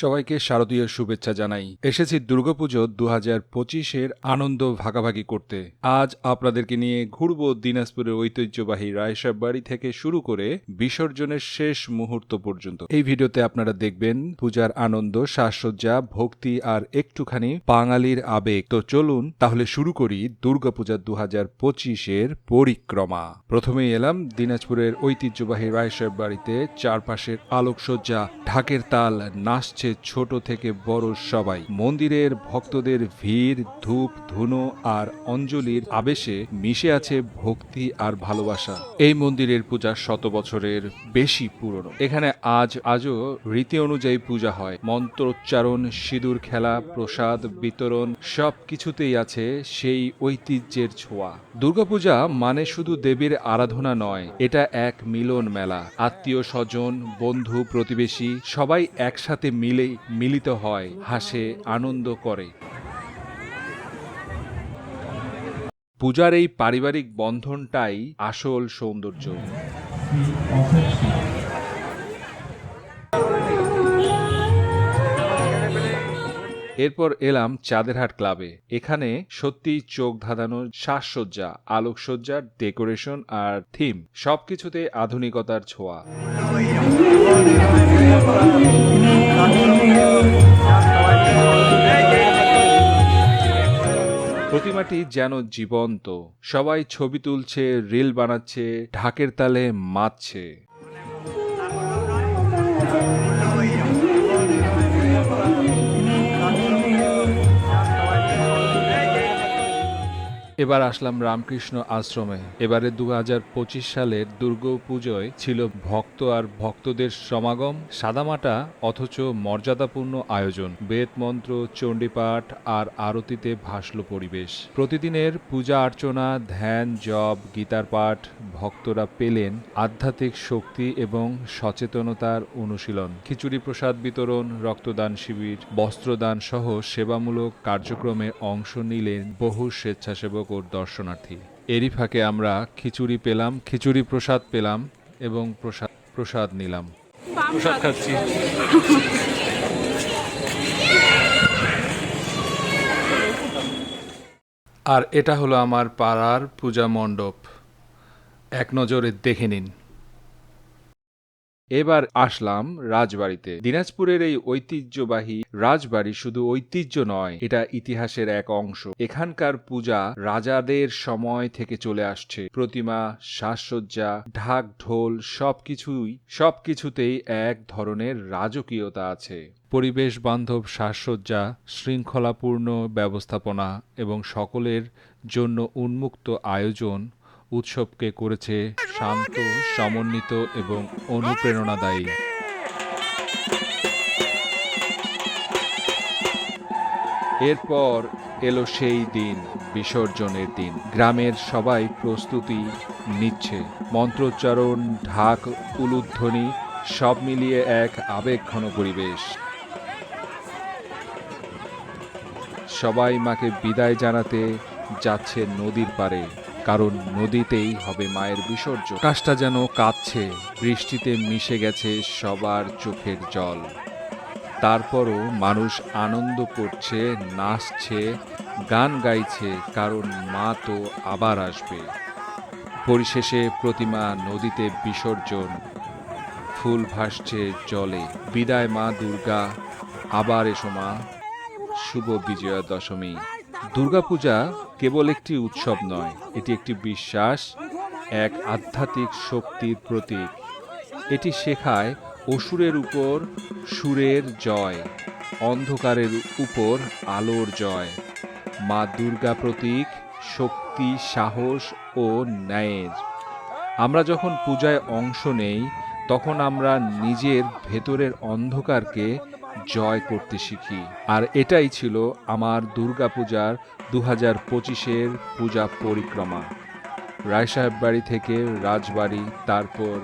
সবাইকে শারদীয় শুভেচ্ছা জানাই। এসেছি দুর্গাপুজো দু হাজার পঁচিশের আনন্দ ভাগাভাগি করতে। আজ আপনাদেরকে নিয়ে ঘুরব দিনাজপুরের ঐতিহ্যবাহী রায়সাব বাড়ি থেকে শুরু করে বিসর্জনের শেষ মুহূর্ত পর্যন্ত। এই ভিডিওতে আপনারা দেখবেন পূজার আনন্দ, সাজসজ্জা, ভক্তি আর একটুখানি বাঙালির আবেগ। তো চলুন তাহলে শুরু করি দুর্গাপূজা দু হাজার পঁচিশের পরিক্রমা। প্রথমেই এলাম দিনাজপুরের ঐতিহ্যবাহী রায়সাব বাড়িতে চারপাশের আলোকসজ্জা, ঢাকের তাল নাচছে। ছোট থেকে বড় সবাই। মন্দিরের ভক্তদের ভিড়, ধূপ, ধুনো আর অঞ্জলির আবেশে মিশে আছে ভক্তি আর ভালোবাসা। এই মন্দিরের পূজা শত বছরের বেশি পুরনো। এখানে আজ আজও রীতি অনুযায়ী পূজা হয়। মন্ত্রোচ্চারণ, সিঁদুর খেলা, প্রসাদ, বিতরণ সব কিছুতেই আছে সেই ঐতিহ্যের ছোঁয়া। দুর্গাপূজা মানে শুধু দেবীর আরাধনা নয়, এটা এক মিলন মেলা। আত্মীয় স্বজন, বন্ধু, প্রতিবেশী সবাই একসাথে মিলে মিলিত হয় হাসে আনন্দ করে। পূজার এই পারিবারিক বন্ধনটাই আসল সৌন্দর্য। এরপর এলাম চাঁদেরহাট ক্লাবে। এখানে সত্যি চোখ ধাঁধানো সাজসজ্জা, আলোকসজ্জা, ডেকোরেশন আর থিম সবকিছুতে আধুনিকতার ছোঁয়া। প্রতিমাটি যেন জীবন্ত। সবাই ছবি তুলছে, রিল বানাচ্ছে, ঢাকের তালে মাতছে। এবার আসলাম রামকৃষ্ণ আশ্রমে। এবারে দু হাজার পঁচিশ সালের দুর্গা পুজোয় ছিল ভক্ত আর ভক্তদের সমাগম, সাদামাটা অথচ মর্যাদাপূর্ণ আয়োজন। বেদ মন্ত্র, চণ্ডীপাঠ আর আরতিতে ভাসল পরিবেশ। প্রতিদিনের পূজা অর্চনা, ধ্যান, জপ, গীতার পাঠ ভক্তরা পেলেন আধ্যাত্মিক শক্তি এবং সচেতনতার অনুশীলন। খিচুড়ি প্রসাদ বিতরণ, রক্তদান শিবির, বস্ত্রদান সহ সেবামূলক কার্যক্রমে অংশ নিলেন বহু স্বেচ্ছাসেবক ও দর্শনার্থী। এরই ফাঁকে আমরা খিচুড়ি পেলাম খিচুড়ি প্রসাদ পেলাম এবং প্রসাদ প্রসাদ নিলাম। প্রসাদ খাচ্ছি। আর এটা হলো আমার পাড়ার পূজা মণ্ডপ। এক নজরে দেখে নিন। এবার আসলাম রাজবাড়িতে। দিনাজপুরের এই ঐতিহ্যবাহী রাজবাড়ি শুধু ঐতিহ্য নয়, এটা ইতিহাসের এক অংশ। এখানকার পূজা রাজাদের সময় থেকে চলে আসছে। প্রতিমা, সাজসজ্জা, ঢাক, ঢোল সবকিছুই, সবকিছুতেই এক ধরনের রাজকীয়তা আছে। পরিবেশ বান্ধব সাজসজ্জা, শৃঙ্খলাপূর্ণ ব্যবস্থাপনা এবং সকলের জন্য উন্মুক্ত আয়োজন উৎসবকে করেছে শান্ত, সমন্বিত এবং অনুপ্রেরণাদায়ী। এরপর এলো সেই দিন, বিসর্জনের দিন। গ্রামের সবাই প্রস্তুতি নিচ্ছে। মন্ত্রোচ্চারণ, ঢাক, উলুধ্বনি, সব মিলিয়ে এক আবেগঘন পরিবেশ। সবাই মাকে বিদায় জানাতে যাচ্ছে নদীর পারে কারণ নদীতেই হবে মায়ের বিসর্জন। আকাশটা যেন কাঁদছে বৃষ্টিতে মিশে গেছে সবার চোখের জল। তারপরও মানুষ আনন্দ করছে, নাচছে, গান গাইছে, কারণ মা তো আবার আসবে। পরিশেষে প্রতিমা নদীতে বিসর্জন। ফুল ভাসছে জলে। বিদায় মা দুর্গা। আবার এসো মা। শুভ বিজয়া দশমী দুর্গাপূজা কেবল একটি উৎসব নয়, এটি একটি বিশ্বাস, এক আধ্যাত্মিক শক্তির প্রতীক। এটি শেখায় অসুরের উপর সুরের জয়, অন্ধকারের উপর আলোর জয়। মা দুর্গা প্রতীক শক্তি, সাহস ও ন্যায়ের। আমরা যখন পূজায় অংশ নেই, তখন আমরা নিজের ভেতরের অন্ধকারকে জয় করতে শিখি। আর এটাই ছিল আমার দুর্গাপূজার দু হাজার পঁচিশের পূজা পরিক্রমা। রায়সাহেব বাড়ি থেকে রাজবাড়ি, তারপর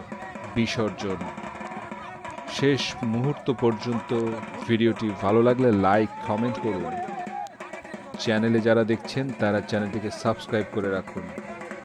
বিসর্জন। শেষ মুহূর্ত পর্যন্ত ভিডিওটি ভালো লাগলে লাইক, কমেন্ট করুন। চ্যানেলে যারা দেখছেন, তারা চ্যানেলটিকে সাবস্ক্রাইব করে রাখুন।